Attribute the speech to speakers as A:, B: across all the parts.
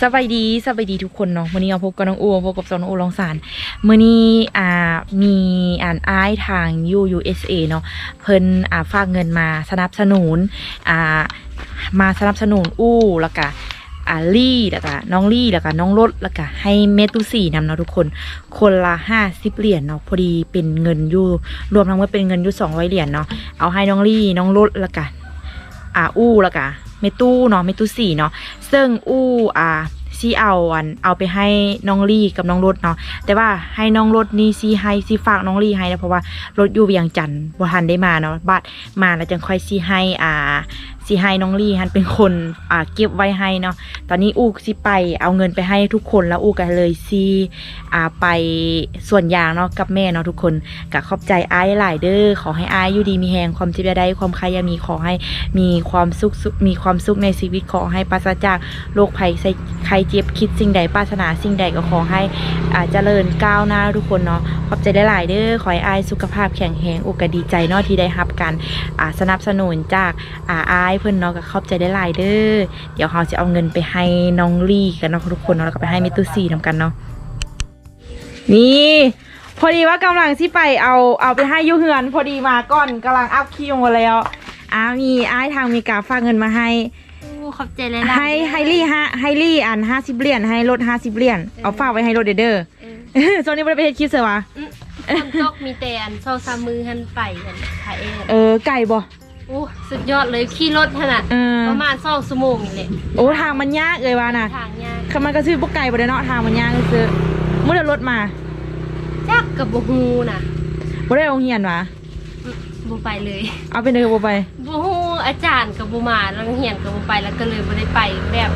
A: สบายดีสบายดีทุกคนเนาะวันนี้เอาพบกับน้องอูพบกับสองน้องอูลองสารมื่อนี้อ่ามีอ่านอ้ายทาง UUSA เนาะเพิ่นอ่าฝากเงินมาสนับสนุนอ่ามาสนับสนุนอู้แล้วก็อ่าลี่แล้วก็น้องลี่แล้วก็น้องรถแล้วก็ให้เมตุสี่นำเนาะทุกคน คนละห้าสิบเหรียญเนาะพอดีเป็นเงินอยู่รวมทั้งหมดเป็นเงินอยู่สองร้อยเหรียญเนาะเอาให้น้องลี่น้องรถแล้วก็อ่าอู้แล้วก็ เมตู้เนาะเมตู้สี่เนาะซึ่งอู้อ่าซีเอาอันเอาไปให้น้องลี่กับน้องรถเนาะแต่ว่าให้น้องรถนี่ซีให้ซีฝากน้องลี่ให้นะเพราะว่ารถอยู่เวียงจันทร์บ่ทันได้มาเนาะบัดมาแล้วจังค่อยซีให้อ่าซีให้น้องลี่ฮันเป็นคนอ่าเก็บไว้ให้เนาะตอนนี้อู้ซีไปเอาเงินไปให้ทุกคนแล้วอู้ก็เลยซีอ่าไปส่วนยางเนาะกับแม่เนาะทุกคนก็ขอบใจอ้ายหลายเด้อขอให้อ้ายอยู่ดีมีแหงความเจ็บได้ความใครยามีขอให้มีความสุขสุขมีความสุขในชีวิตขอให้ปราศจากโรคภัยใครเจ็บคิดสิ่งใดปรารถนาสิ่งใดก็ขอให้อ่าเจริญก้าวหน้าทุกคนเนาะขอบใจได้หลายเด้อขอให้อายสุขภาพแข็งแรงอกกดีใจเนาะที่ได้รับการอ่าสนับสนุนจากอ่าอายเพื่อนเนาะก็ขอบใจได้หลายๆเด้อ เดี๋ยวเราจะเอาเงินไปให้น้องลี่กันเนาะทุกคนเนาะแล้วก็ไปให้มิตุซี่นำกันเนาะ นี่ พอดีว่ากำลังที่ไปเอาเอาไปให้อยูเฮือน พอดีมาก่อนกำลังอัพคิวมาแล้วอ้ามีอ้ายทางอเมริกาฝากเงินมาให้
B: โอ้ขอบใจหลายๆ
A: ให้ให้ลี่ฮะให้ลี่อันห้าสิบเหรียญให้รถห้าสิบเหรียญเอาฝากไว้ให้รถเด้อเด้อ
B: เออ
A: โซนนี้ไม่ได้ไปเฮ็ดคลิปเสือวะ
B: อืมคนตกมีแต่อันซองสามมือหันไปกันขายเอง
A: เออไก่บ่
B: โอ้สุดยอดเลยขี่รถขนาด
A: เออ
B: ประมาณสองชั่วโมงนี่แหละ
A: โอ้ทางมันยากเลยวะน่ะ
B: ทางยาก
A: คำมันก็ซื้อพวกไก่บ่ได้เนาะทางมันยากซื้อเมื่อเดือรถมา
B: จักกับบูฮูน่ะ
A: บ่ได้โรงเรียนวะ
B: อืมบูไปเลย
A: เอาไปเลยบ่ไป
B: บูฮูอาจารย์กับบูมาแล้วเหียนกับบูไปแล้วก็เลยบ่ได้ไปแบบ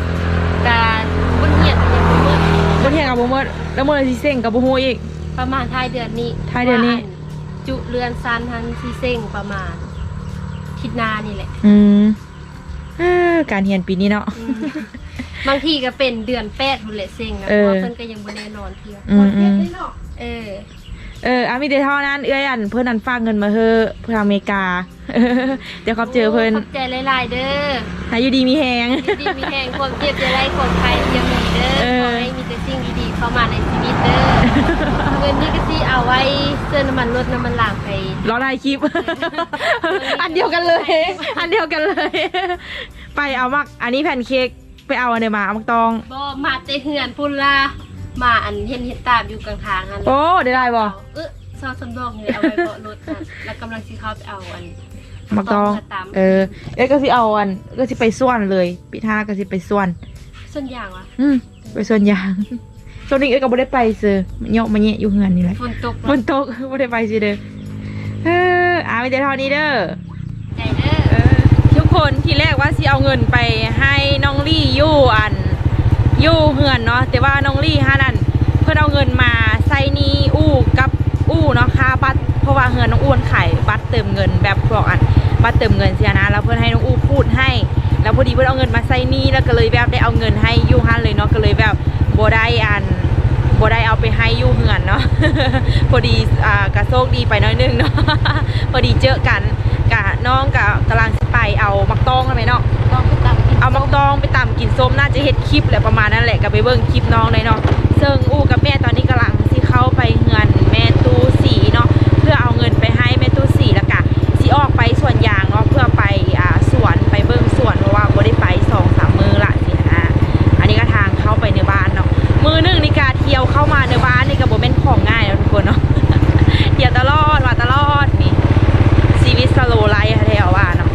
B: การบนเหียนกันยังบ่เมื่อ
A: บ่เที่ยงกับบ่หมดแล้วมื้อสิเซ็งกับบ่ฮู้อีก
B: ประมาณท้ายเดือนนี้
A: ท้ายเดือนนี้
B: ว่าจุเรือนซันทันซีเซ็งประมาณ ทิศหนานี่แหละ
A: อืมเออการเรียนปีนี้เนาะ
B: อืมบางทีก็เป็นเดือนแปดหุ่นแหละเซ็งนะ
A: เอ
B: เพ
A: อ
B: ราะว่าเพิ่นก็ยังบ่แน่นอนเที่ยว
A: อืมอืม
B: เออ
A: เอออามีแต่เท่านั้นเอ้ยอันเพื่อนนั้นฝากเงินมาเฮอเพื่อทางอเมริกา เดี๋ยวเขาเจอเพิ่น
B: ขอบใจหลายๆเด้อ
A: หาอยู่ดีมีแฮง
B: อยู่ดีมีแห่งความเจ็บจะได้ความใครยังมีเด้อ
A: เออ
B: ขอให้มีแต่สิ่งดีๆ เข้ามาในชีวิตเด้อ เงินนี่ก็สิเอาไว้เสื้อน้ำมันรถน้ำมันหลางไป
A: รอได้คลิป อันเดียวกันเลย อันเดียวกันเลย ไปเอามัก อันนี้แผ่นเค้กไปเอาอันเดียวมาเอามักตอง
B: บ่มาเตะเหือนพุ่นล่ะมาอันเห็นเห็นตามอยู่กลางทางนั่นแหละ
A: โอ้ได้ได้บ่
B: เอาเออซอสสำรองเลยเอาไว้เบาะรถนั่นแล้วกำลังสิเข้าไปเอาอัน
A: มักตอง
B: มาตาม
A: เออ เอ้ยก็สิเอาอัน ก็สิไปส่วนเลย ปีท่าก็สิไปส่วน
B: ส่วนอย่างวะ
A: อืมไปส่วนยาง ส่วนนี้เอ้ยก็บ่ได้ไปซื้อมันเหยาะมาแยะอยู่เฮือนนี่แหละ
B: ฝนตก
A: ฝนตกบ่ได้ไปสิเด้อเอออ่ามีแต่เท่านี้เด้อ
B: ใจเด้อ
A: เออทุกคนที่แรกว่าสิเอาเงินไปให้น้องลี่อยู่อันอยู่เหือนเนาะแต่ว่าน้องลี่ฮะนั่นเพื่อนเอาเงินมาใส่หนี้อู้กับอู้เนาะค่าบัตรเพราะว่าเงินน้องอ้วนขายบัตรเติมเงินแบบพวกอันบัตรเติมเงินเสียนะแล้วเพื่อนให้น้องอู้พูดให้แล้วพอดีเพื่อนเอาเงินมาใส่หนี้แล้วก็เลยแบบได้เอาเงินให้อยู่ฮันเลยเนาะก็เลยแบบโบได้อันโบได้เอาไปให้อยู่เหือนเนาะพอดีอ่ากระโชคดีไปหน้อยนึงเนาะพอดีเจอกันกะน้องกะกำลังสิไปเอามักตองกันไหมเนาะ
B: ต้องไปตามกิน
A: เอามักตองไปตามกินส้มน่าจะเฮ็ดคลิปแหละประมาณนั้นแหละก็ไปเบิ่งคลิปน้องเลยเนาะซึ่งอู้กับแม่ตอนนี้กำลังสิเข้าไปเฮือนแม่ตู้สีเนาะเพื่อเอาเงินไปให้แม่ตู้สีแล้วกะสิออกไปสวนยาง เที่ยวเข้ามาในบ้านนี่กับ่แม่นของง่ายนะทุกคนเนาะเที่ยวตลอดว่าตลอดนี่ชีวิตสโลไลฟ์แท้ๆว่าเนาะ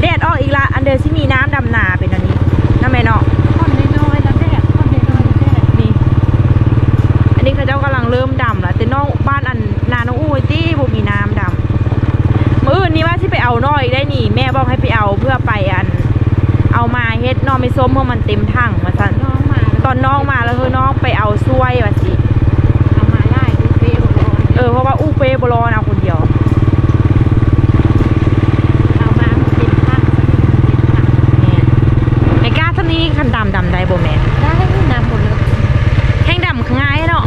A: แดดออกอีกละ อันเดอร์ที่มีน้ำดำนาเป็นอันนี้น้ำแม่เนาะ
B: คนน้อยๆแล้วแดดคนน้อยๆแล้วแดด
A: นี่ อันนี้เขาเจ้ากำลังเริ่มดำละแต่น้องบ้านอันนาน้องอู้ที่บ่มีน้ำดำมื้ออื่นนี้ว่าที่ไปเอาน้อยได้นี่ แม่บอกให้ไปเอาเพื่อไปอัน เอามาเฮ็ดน้องไม่ ส้มเพราะมันเต็มถังมาสั่น
B: น้องมา
A: ตอนน้องมาแล้วคือน้องไปเอาช่วยว่าสิ
B: เอามาไล่ดูเฟซบอก
A: เออเพราะว่าอู้เป้บรอนะคนเดียว
B: เอามาเป็นข้างเป็นข้าง
A: แม่นไอ้ก้าท่านี้คันดำดำได้บ่แม่น
B: ได้นำหมดเลย
A: แห้งดำข้างง่ายเนาะ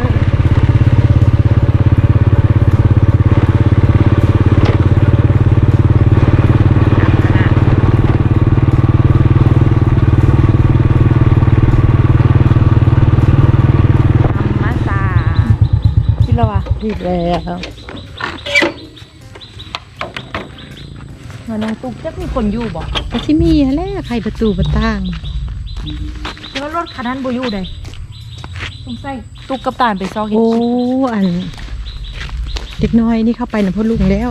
C: อีก แล้ว
A: มาน้องตุ๊กจะมีคนอยู่บ่
C: ก็ที่มีแหละใครประตูประต่าง
A: แล้วรถคันนั้นบ่อยู่ใดสงสัยตุ๊กกับตาลไปซอกเห็ด
C: โอ้อัน เด็กน้อยนี่เข้าไปนะพ่อลุงแล้ว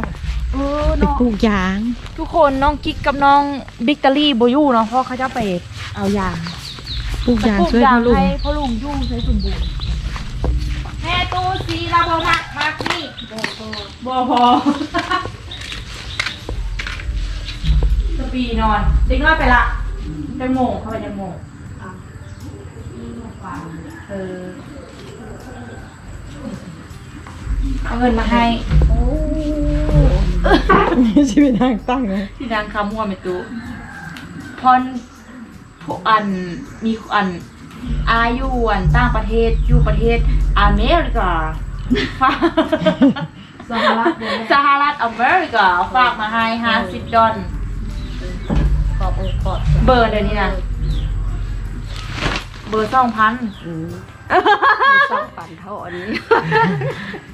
A: เออ
C: ไป
A: เนาะ
C: ปลูกยาง
A: ทุกคนน้องกิ๊กกับน้องบิ๊กตอรี่บ่อยู่เนาะเพราะเขาจะไปเอายาง
C: ปลูกยาง
A: ปลูก
C: ช่วย
A: ยา
C: พ่
A: ง
C: อลุง
A: ให้พ่อลุงยุ่งใช้สมบูรณ์แม่ ตูสีลาบมักมากนี่บอพอสปีนอนเด็กน้อยไปละจังโมงเข้าไปจังโมงเออเอาเงินมาให้
C: ชีวิตทางตั้งเลย
A: ที่นางคำหัวเมตุพอนผู้อันมีอัน อายุอันต่างประเทศอยู่ประเทศอเมริกา
D: สหรัฐเลย
A: สหรัฐอเมริกาฝากมาให้ห้าสิบดอล
D: ขอบอกขอบ
A: เบอร์เดี๋ยวนี้นะเบอร์สองพัน
D: อืมสองพันเท่าอันนี้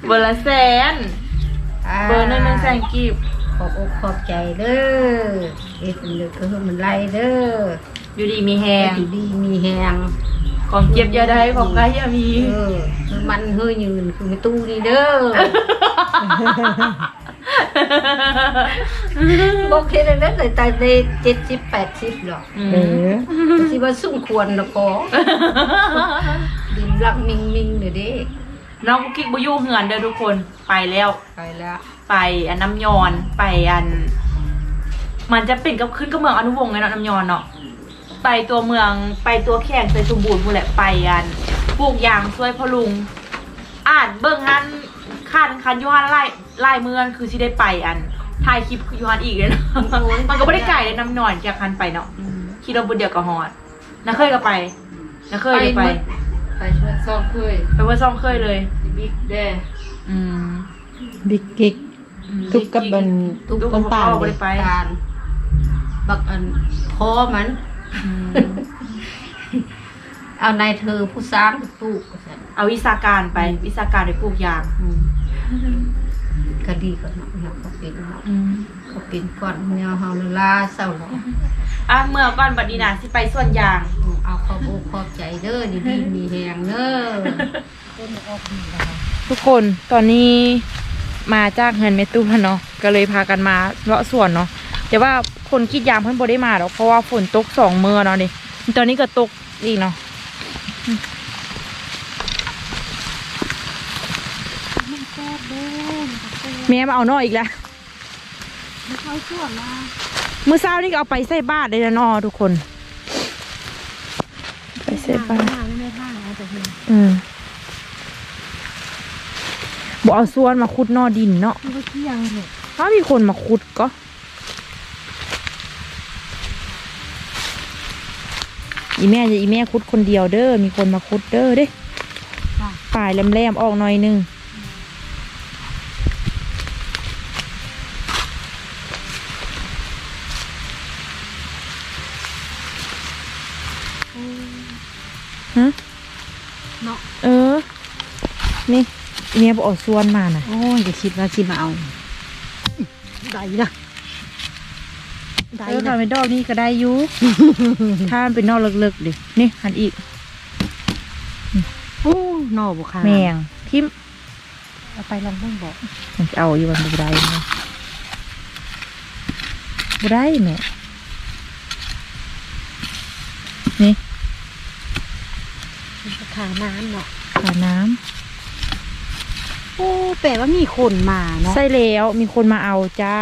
A: เบอร์ละแสน เบอร์หนึ่งหนึ่งแสนกีบ
D: ขอบอกขอบใจเด้อเอ็ดมันเลยก็คือมันไล่เด้อ
A: อยู่ดีมีแฮ
D: แห
A: ง
D: งดีมีแหง
A: ของเก็บอย่าได้ของใครอย่ามี
D: เออคือมันเฮยยืนคือไม่ตู้นี่เด้อ บอกแค่นั้นเลยตายในเจ็ดสิบแปดสิบหรอก
C: เออ
D: ก็สิว่าสุ่มควรละก็ดินรักมิงมิงเด้อเด้
A: น้องกุ๊กกิ๊กบุยูเหือนเด้อทุกคนไปแล้ว
D: ไปแล้ว
A: ไปอันน้ำยอนไปอัน มันจะเป็นกับขึ้นกับเมืองอนุวงศ์ไงเนาะน้ำยอนเนาะ ไปตัวเมืองไปตัวแข่งใส่สมบูรณ์พูนแหละไปอันปลูกยางช่วยพ่อลุงอ่านเบิ่งงานคันคันยูฮันไล่ไล่เมืองคือที่ได้ไปอันถ่ายคลิปยูฮันอีกเลยเนาะมันก็ไม่ได้ไกลเลยน้ำนอนจากคันไปเนาะขี่รถบนเดียวกับฮอดน้าเคยก็ไปน้าเคยได้ไป
D: ไปช่วยซ่อมเคย
A: ไปว่าซ่อมเคยเลย
D: บิ๊กเด้
A: อืม
C: บิ๊กกิ๊กทุกกับบัน
A: ทุก
C: น้ำ
A: กับ
C: ตาล
A: พ่อ
C: เล
A: บ่
C: ย
A: ได้ไป
D: ตาลบักอันพ่อมัน
A: อืม
D: เอานายเธอผู้สามปลูกว่าซั่น
A: เอาวิชาการไปวิชาการไปปลูกยาง
D: อืมก็ดีกว่าเนาะเนาะเขาเป็นเนาะเขาเป็นก่อนแนวเฮาลาเศร้าเนาะ
A: อะเมื่อก่อนบัดนี้นะสิไปส่วนยาง
D: อืมเอาขอบอกขอบใจเด้อดีดีมีแหงเด้อ
A: ทุกคนตอนนี้มาจากเงินเมตู้แล้วเนาะก็เลยพากันมาเลาะสวนเนาะ แต่ว่าคนคิดยางเพิ่นบ่ได้มาหรอกเพราะว่าฝนตกสองมือเนาะนี่ตอนนี้ก็ตกอีกเนาะแม่มาเอานออีกแล้ว
D: เขาช่วงมา
A: มื้อเช้านี่ก็เอาไปใส่บ้านเลยนะนอทุกคน ไปใส่บ้าน
D: ไม่ท่าเอาแต่เห็น
A: อืมบอกเอาส่วนมาขุดนอดินเนาะ
D: มันก็เที่ยงเถอะ
A: ถ้ามีคนมาขุดก็ อีแม่จะอีแม่ขุดคนเดียวเด้อ มีคนมาขุดเด้อเด้ป่ายแหลมๆออกหน่อยหนึงฮะ
D: เนาะ
A: เออ นี่อีแม่บอกเอาส่วนมาน่ะ
D: โอ้ยจะคิดว่าสิมาเอา
C: ได้นะได้
A: เออ
C: นะ
A: ทำเป็นดอกนี่ก็ได้อยุถ้ามันเป็นนอกเลิกๆดินี่หันอีก
C: โอ้นอบุคา
A: แมงทิม
C: เอาไปลองเบิ่งบอก
A: มันจะเอาอยู่วันบุได้ไหมบุได้แม่นี่
C: ขาน้ำเนาะ
A: ขาน้
C: โอ้แปลว่ามีคนมาำเนาะ
A: ใส่แล้วมีคนมาเอาจ้า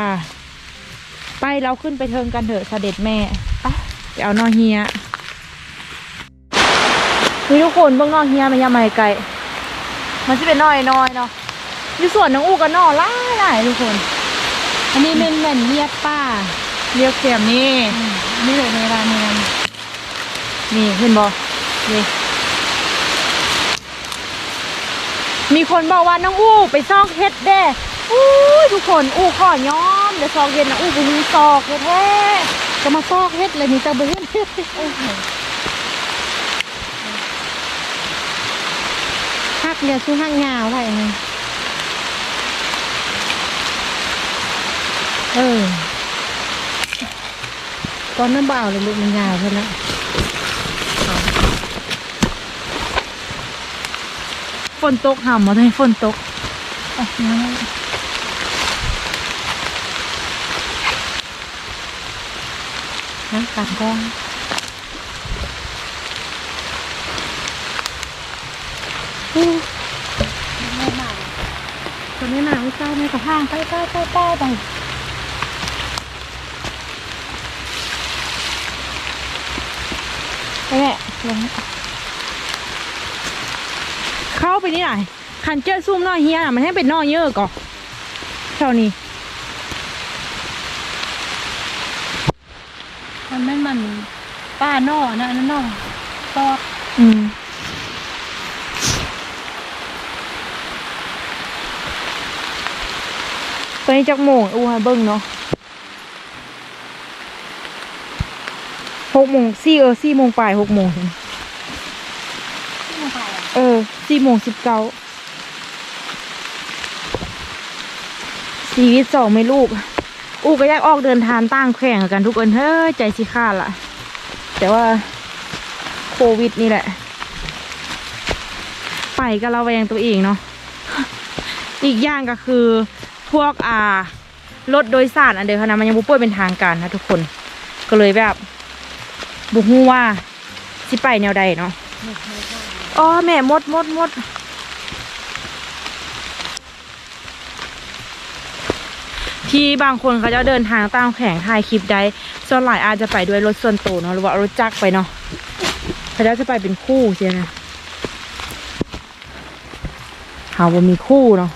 A: ไปเราขึ้นไปเทิงกันเถอะเสด็จแม่ไปไปเอานอเฮียนี่ทุกคนเบิ่งนอเฮียมันยังไม่ไกลมันจะเป็นน้อยน้อยๆเนาะอยู่ส่วนน้องอูกันนอหล่ายหลายทุกคน
C: อันนี้แม่นแม่นเรียกป้า
A: เรียกเสียมนี่
C: นี่เลยในร้านเนียน
A: นี่เห็นบอนี่มีคนบอกว่าน้องอู้ไปซอกเฮ็ดแด้ อู้ทุกคนอู้ข้อย้อมเดี๋ยวซอกเย็นนะอู้บุญซอกแท้
C: จะมาซอกเฮ็ดเลยนี่จะเบื่อเฮ็ดฮักเนี่ยวซื้อหักงาวไว้นี่เออตอนนั้นเบาเลยลูกมันยาวเท่านั้น
A: ฝนตกห่ำมาได้ฝนตก
C: ออกมา นะกากล้องอู้คนไม่มาไม่ใช่ไม่กระห้างไปไปไปไปไปไปแม่ลง
A: เข้าไปนี่หน่อยคันเจอซุ่มน้อยเฮียน่ะมันให้เป็นน้อยเยอะก่อนเท่านี้
C: ไม่มัน ป้าน่อนะอันนั่นน่อตอด
A: อืมตอนนี้จักโมงอู้ให้เบิ้งเนาะหกโมงสี่เออสี่โมงปลายหกโมงถึง
C: ที่มันไปอะ
A: เออสี่โมงสิบเก้าชีวิตสองไม่ลูก อูก็อยากออกเดินทางต่างแข่งกันทุกคนเฮ้ยใจสิขาดละ แต่ว่าโควิดนี่แหละ ไปก็ระแวงตัวเองเนาะอีกอย่างก็คือพวกอ่ารถโดยสารอันเดียวนะมันยังบุป่วยเป็นทางการนะทุกคน ก็เลยแบบบุฮู้ว่าสิไปแนวใดเนาะอ๋อแม่มดมดมดที่บางคนเขาจะเดินทางตามแข่งถ่ายคลิปได้ ส่วนหลายอาจจะไปด้วยรถส่วนตัวเนาะหรือว่ารถจักรไปเนาะเขาจะจะไปเป็นคู่ใช่ไหมเขาบ่มีคู่เนาะ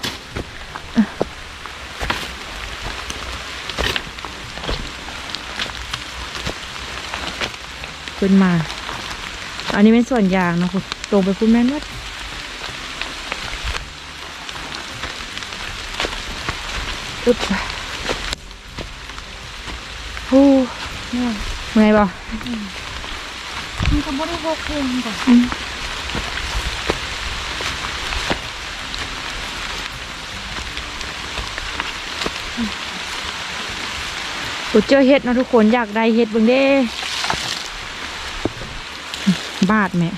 A: ขึ้นมา อันนี้เป็นส่วนยางเนาะคุณลงไปคุณแม่นวัดอึ๊บฮู้
C: เนี่ย
A: เมื่อยบ่
C: มันก็ไม่ได้หกเพลงก่อน
A: อืมกูเจอเห็ดเนาะทุกคนอยากได้เห็ดเบิ่งเด้ บาทแม่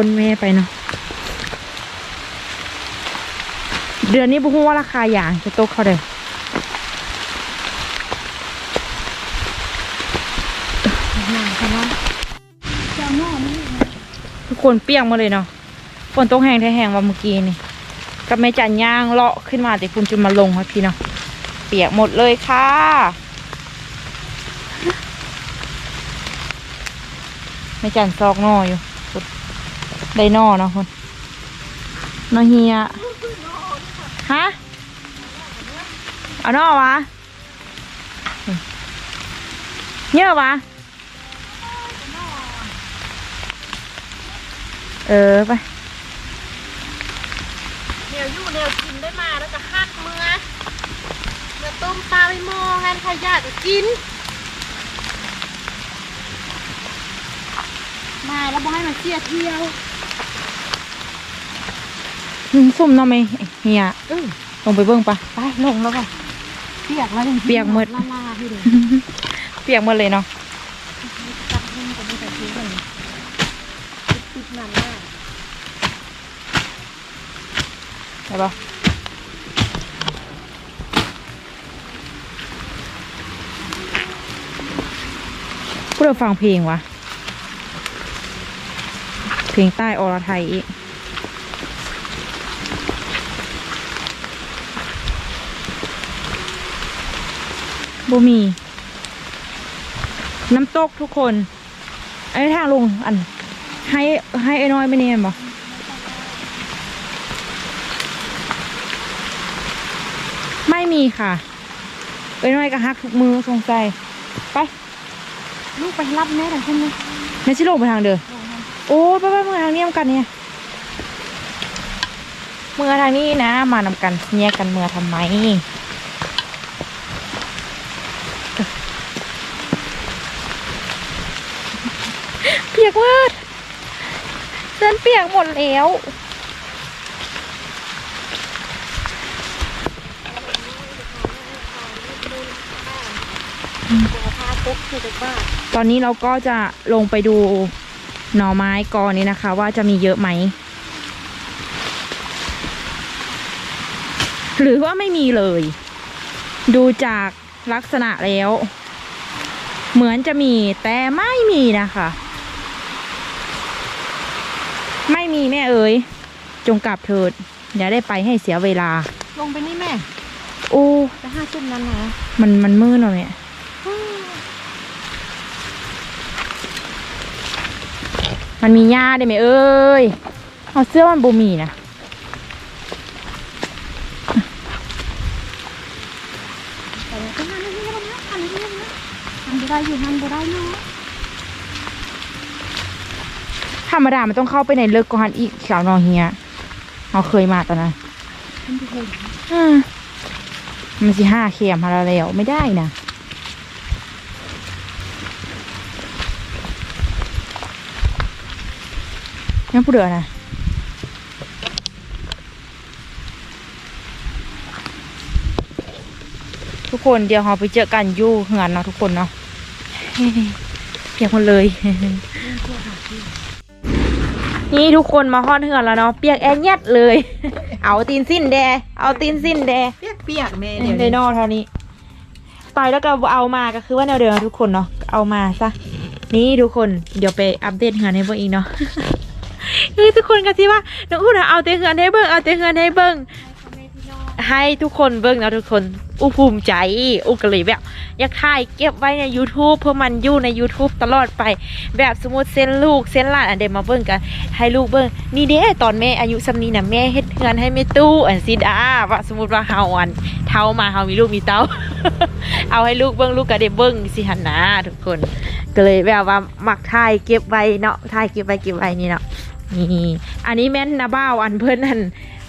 A: ก้นแม่ไปเนาะเดือนนี้บุ้งว่าราคาอย่างจะตกเขาเด้อ
C: หนังใช่ไหมเจ้าหม้อนี่
A: ทุกคนเปียกมาเลยเนาะฝนตกแห้งแท้แห้งว่าเมื่อกี้นี่กับแม่จันย่างเลาะขึ้นมาแต่คุณจุนมาลงครับพี่เนาะเปียกหมดเลยค่ะแม่จันซอกนออยู่ ได้นอเนาะคนนอเฮียฮะเอานอวะเยอะวะเออไป
B: เดี๋ยวอยู่เดี๋ยวกินได้มาแล้วจะคัดมือเดี๋ยวต้มปลาไปหม้อแห้งขยะจะกิน
C: มาแล้วบอกให้มันเสียเที่ยว
A: ซุ่มเนาะไหมเฮีย
C: เออ
A: ลงไปเบิ่งปะ
C: ไปลงแล้วก็เปียกแล้วนี่
A: เปียกหมด
C: ละลาให้ดู
A: เปียกหมดเลยเนาะ
C: จับให้มันไม่แต่ทิ้งเลยติดนานมาก
A: ได้ปะกูเริ่มฟังเพลงวะ เพลงใต้อรไทยอีก บ่มี น้ำตกทุกคน อันนี้ทางลงอัน ให้ให้ไอ้น้อยไม่เนียนบ่ไม่มีค่ะไอ้น้อยก็ฮักทุกมือสงสัยไป
C: ลูกไปรับแม่แต่คนนี้
A: ไม่ใช่ลงไปทางเดินโอ้ไปไปเมื่อทางนี้นำกันเนี่ยเมื่อทางนี้นะ มานำกันเนี่ยกันเมื่อทำไม ยกมากเส้นเปียกหมดแล้ว
C: พาตุ๊กคือจะบ้า
A: ตอนนี้เราก็จะลงไปดูหน่อไม้กอนี้นะคะ ว่าจะมีเยอะไหม หรือว่าไม่มีเลย ดูจากลักษณะแล้ว เหมือนจะมีแต่ไม่มีนะคะ ไม่มี แม่เอ๋ยจงกลับเถิด อย่าได้ไปให้เสียเวลา
C: ลงไปนี่แม่
A: โอ้
C: จะห้าจุ่มนั้นนะ
A: มันมันมืดหน่อยแม่มันมีหญ้าได้ไหมเอ้ยเอาเสื้อมันบูมีนะ
C: แต่ว่าก็หันนี่แล้วนะหันนี่แล้วนะหันบ่ได้อยู่หันบ่ได้เนาะ
A: ธรรมดามันต้องเข้าไปในเลิกกว่าหันอีกสาวนอเฮียเราเคยมาตอนนั้น
C: มันบ่น
A: อืมมันสิห้าเข็มมาแล้วแล้วไม่ได้นะยังผู้เดือนะทุกคนเดี๋ยวเราไปเจอกันยู่เหือนเนาะทุกคนเนาะเปียกหมดเลย นี่ทุกคนมาฮอดเหือนแล้วเนาะเปียกแอนยัดเลย เอาตีนสิ้นแด เอาตีนสิ้นแด
C: เปียกเปียกแม่
A: เด
C: เดี๋ยว
A: นอเท่านี้ไปแล้วก็เอามาก็คือว่าแนวเดิมนะทุกคนเนาะเอามาซะนี่ทุกคนเดี๋ยวไปอัปเดตเหือนให้เบิ่งอีกเนาะคือทุกคนก็ที่ว่าน้องอู้นะเอาแต่เหือนให้เบิ่งเอาแต่เหือนให้เบิ่งให้ทุกคนเบิ่งนะทุกคน อู้ภูมิใจอู้ก็เลยแบบ อยากถ่ายเก็บไว้ใน YouTube เพื่อมันอยู่ใน YouTube ตลอดไป แบบสมมติเส้นลูกเส้นหลานอันเดมาเบิ่งกันให้ลูกเบิ่งนี่เด้ตอนแม่อายุสำนี้นะแม่เฮ็ดเฮือนให้แม่ตู้อันซิดาว่าสมมติว่าเฮาอันเท่ามาเฮามีลูกมีเต้า เอาให้ลูกเบิ่งลูกก็ได้เบิ่งสิหันนะทุกคน ก็เลยแบบว่ามักถ่ายเก็บไว้เนาะถ่ายเก็บไว้เก็บไว้นี่เนาะนี่อันนี้แม่นนะบ้าวอันเพิ่นอัน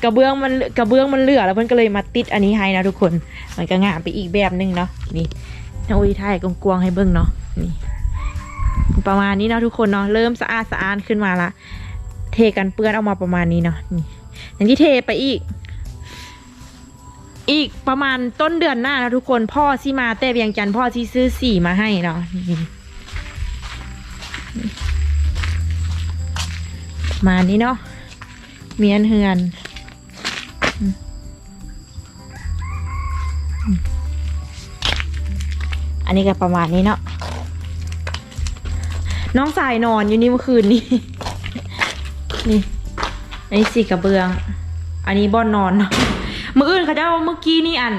A: กระเบื้องมันกระเบื้องมันเหลือแล้วเพิ่อนก็เลยมาติดอันนี้ให้นะทุกคนมันก็งามไปอีกแบบหนึงเนาะนี่น้องอุ้ยถ่ายกวงๆให้เบิ่งเนาะนี่ประมาณนี้เนาะทุกคนเนาะเริ่มสะอาดสะอานขึ้นมาละ เทกันเปื้อนออกมาประมาณนี้เนาะนี่อย่างที่เทไปอีก อีกประมาณต้นเดือนหน้านะทุกคนพ่อที่มาแต่เวียงจันพ่อที่ซื้อสีมาให้เนาะนี่มานี้เนาะเมียนเฮือน อันนี้ก็ประมาณนี้เนาะ น้องสายนอนอยู่นี่เมื่อคืนนี้นี่อันนี้สีกระเบือง อันนี้บ่อนนอนเนาะมื่ออื่นเขาจะว่าเมื่อกี้นี่อัน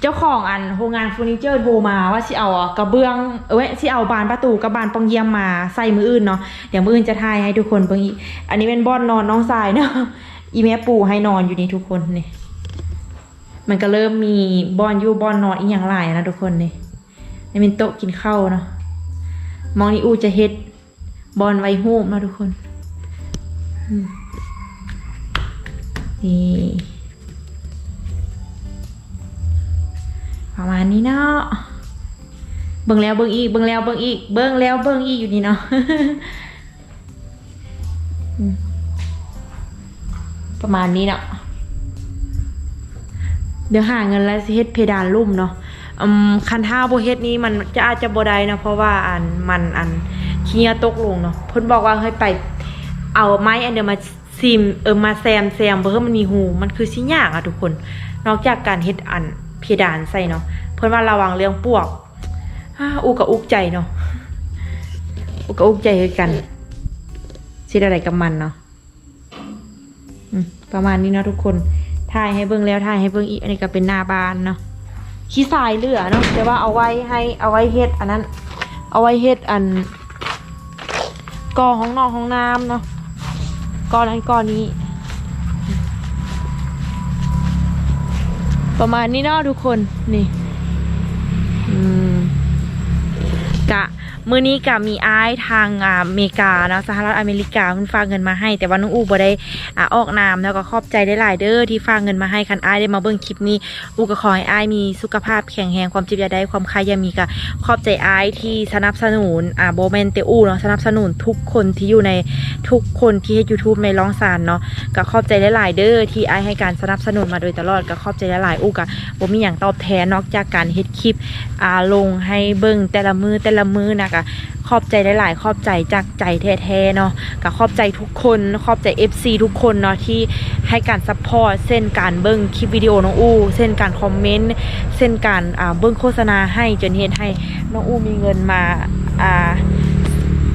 A: เจ้าของอันโรงงานเฟอร์นิเจอร์โทรมาว่าสิเอากระเบื้องเอ้ยสิเอาบานประตูกับบานปองเยี่ยมมาใส่มืออื่นเนาะเดี๋ยวมืออื่นจะทายให้ทุกคนเบิ่งอีก อันนี้เป็นบ่อนนอนน้องสายเนาะ อีแม่ปู่ให้นอนอยู่นี่ทุกคนนี่มันก็เริ่มมีบอนอยู่บอนนอนอีกอย่างหลายนะทุกคนนี่นี่เป็นโต๊ะกินข้าวเนาะมองนี่อูจะเฮ็ดบอลไว้หูมนะทุกคนนี่ประมาณนี้เนาะเบิ่งแล้วเบิ่งอีกเบิ่งแล้วเบิ่งอีกเบิ่งแล้วเบิ่งอีกอยู่นี่เนาะ ประมาณนี้เนาะเดี๋ยวหาเงินแล้วเฮ็ดเพดานลุ่มเนาะอืมคันท่าโบเฮ็ดนี้มันจะอาจจะบ่ได้เนาะเพราะว่าอันมันอันขี้เหงื่อตกลงเนาะเพิ่นบอกว่าให้ไปเอาไม้อันเดียวมาซิมเออมาแซมแซมเพื่อมันมีหูมันคือสิยากอะทุกคน นอกจากการเฮ็ดอันเพดานใส่เนาะเพิ่นว่าระวังเรื่องปวกอุกกับอุกใจเนาะอุกกับอุกใจคือกันสิอะไรกับมันเนาะ ประมาณนี้เนาะทุกคนถ่ายให้เบิ่งแล้วถ่ายให้เบิ่งอีกอันนี้ก็เป็นหน้าบานเนาะขี้ทรายเหลือเนาะแต่ว่าเอาไว้ให้เอาไว้เฮ็ดอันนั้น เอาไว้เฮ็ดอันกองของนอกของน้ำเนาะก้อนนั้นก้อนนี้ ประมาณนี้เนาะทุกคนนี่อืม มื้อนี้กะมีไอ้ทางอเมริกาเนาะสหรัฐอเมริกาเพิ่นฝากเงินมาให้ แต่ว่าน้องอูบ่ได้อออกนามแล้วก็ขอบใจได้หลายเด้อที่ฝากเงินมาให้คันไอ้ได้มาเบิ่งคลิปนี้อูก็ขอให้อ้ายมีสุขภาพแข็งแรงความจ็บยาได้ความใครอย่ามีกะขอบใจไอ้ที่สนับสนุนอ่าโบ่แม่นแต่อูเนาะสนับสนุนทุกคนที่อยู่ในทุกคนที่เฮ็ด YouTube ในร้องสารเนาะก็ขอบใจหลายเด้อที่ไอ้ให้การสนับสนุนมาโดยตลอดก็ขอบใจหลายอูก็บ่มีหยังตอบแทนนอกจากการเฮ็ดคลิปอ่าลงให้เบิ่งแต่ละมือแต่ละมือนะกะขอบใจหลาย ๆ ขอบใจจากใจแท้ๆเนาะก็ขอบใจทุกคนขอบใจ FC ทุกคนเนาะที่ให้การซัพพอร์ตเส้นการเบิ่งคลิปวิดีโอน้องอู้เส้นการคอมเมนต์เส้นการเบิ่งโฆษณาให้จนเฮ็ดให้น้องอู้มีเงินมา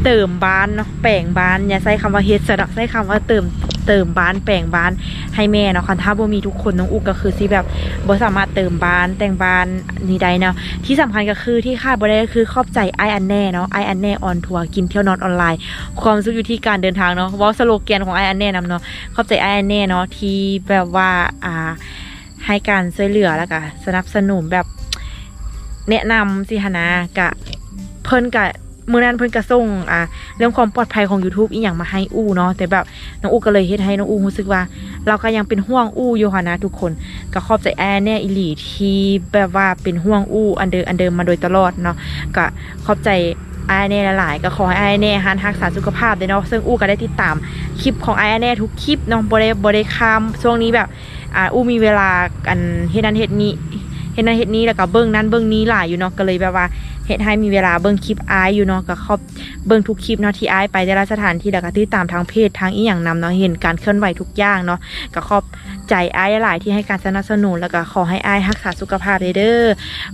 A: เติมบ้านเนาะแปลงบ้านอย่าใช้คำว่าเฮ็ดซะดอกใช้คำว่าเติม เติมบ้านแปลงบ้านให้แม่เนาะคันถ้าบ่มีทุกคนน้องอู้ก็คือสิแบบบ่สามารถเติมบ้านแต่งบ้านนี่ได้เนาะที่สำคัญก็คือที่คาดบ่ได้ก็คือขอบใจไออันแน่เนาะไออันแน่ออนทัวร์กินเที่ยวนอนออนไลน์ ความสุขอยู่ที่การเดินทางเนาะว่าสโลแกนของไออันแน่นำเนาะขอบใจไออันแน่เนาะที่แบบว่าอ่าให้การช่วยเหลือแล้วก็สนับสนุนแบบแนะนำสิหนนะกะเพิ่นกะ มื่อนั้นเพิ่นกระส่งอ่าเรื่องความปลอดภัยของ YouTube อีหยังมาให้อู้เนาะแต่แบบน้องอู้ก็เลยเฮ็ดให้น้องอู้รู้สึกว่า เราก็ยังเป็นห่วงอู้อยู่ค่ะนะทุกคนก็ขอบใจแอร์แน่อิลีที่แบบว่าเป็นห่วงอู้อันเดิมอันเดิมมาโดยตลอดเนาะก็ขอบใจไอแน่หลายๆก็ขอให้ไอแน่หันทักษาสุขภาพด้วยเนาะซึ่งอู้ก็ได้ติดตามคลิปของไอแน่ทุกคลิปเนาะบ่ได้บ่ได้ข้ามช่วงนี้แบบอ่าอู้มีเวลากันเฮ็ดนั้นเฮ็ดนี้เฮ็ดนั้นเฮ็ดนี้แล้วก็เบิ่งนั้นเบิ่งนี้หลายอยู่เนาะก็เลยแบบว่า เฮ็ดให้มีเวลาเบิ่งคลิปไอายอยู่เนาะก็ขอบเบิ่งทุกคลิปเนาะที่ไอายไปแต่ละสถานที่แล้วก็ติดตามทางเพจทางอีหยังนำเนาะเห็นการเคลื่อนไหวทุกอย่างเนาะก็ขอบใจอ้ายหลายที่ให้การสนับสนุนแล้วก็ขอให้อ้ายรักษาสุขภาพเด้อ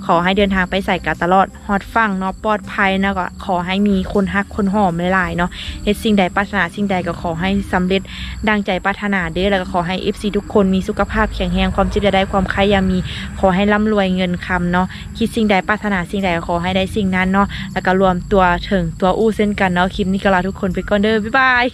A: ขอให้เดินทางไปใส่กับตลอดฮอดฟังเนาะปลอดภัยนะก็ขอให้มีคนฮักคนหอมหลายๆเนาะเฮ็ดสิ่งใดปรารถนาสิ่งใดก็ขอให้สำเร็จดังใจปรารถนาเด้อแล้วก็ขอให้ FC ทุกคนมีสุขภาพแข็งแรงความเจ็บจะได้ความใครอยามี ขอให้ร่ำรวยเงินคำเนาะคิดสิ่งใดปรารถนาสิ่งใดก็ขอให้ได้สิ่งนั้นเนาะแล้วก็รวมตัวถึงตัวอู้เส้นกันเนาะคลิปนี้ก็ลาทุกคนไปก่อนเด้อบ๊ายบาย